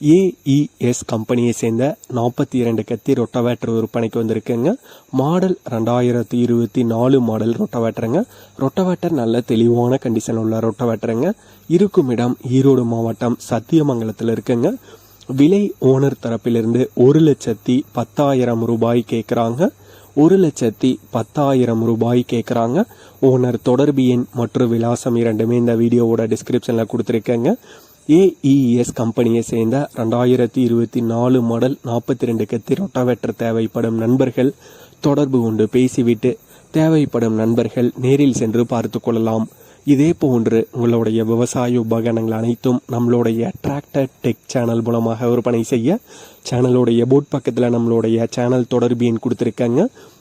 AES கம்பெனியை சேர்ந்த நாற்பத்தி இரண்டு கத்தி ரொட்டவேட்டர் விற்பனைக்கு வந்திருக்குங்க. மாடல் ரெண்டாயிரத்தி இருபத்தி நாலு மாடல் ரொட்டவேட்டருங்க. ரொட்டவேட்டர் நல்ல தெளிவான கண்டிஷன் உள்ள ரொட்டவேட்டருங்க. இருக்கும் இடம் ஈரோடு மாவட்டம் சத்தியமங்கலத்தில் இருக்குங்க. விலை ஓனர் தரப்பிலிருந்து ஒரு லட்சத்தி பத்தாயிரம் ரூபாய் கேட்குறாங்க ஒரு லட்சத்தி பத்தாயிரம் ரூபாய் கேட்குறாங்க ஓனர் தொடர்பு எண் மற்றும் விலாசம் இரண்டுமே இந்த வீடியோவோட டிஸ்கிரிப்ஷனில் கொடுத்துருக்கேங்க. ஏஇஎஸ் கம்பெனியை சேர்ந்த ரெண்டாயிரத்தி இருபத்தி நாலு மாடல் நாற்பத்தி ரெண்டு கத்தி ரொட்டாவேட்டர் தேவைப்படும் நண்பர்கள் தொடர்பு கொண்டு பேசிவிட்டு தேவைப்படும் நண்பர்கள் நேரில் சென்று பார்த்து கொள்ளலாம். இதே போன்று உங்களுடைய விவசாய உபகரணங்கள் அனைத்தும் நம்மளுடைய டிராக்டர் டெக் சேனல் மூலமாக விற்பனை செய்ய சேனலுடைய போட் பக்கத்தில் நம்மளுடைய சேனல் தொடர்பு எண் கொடுத்துருக்காங்க.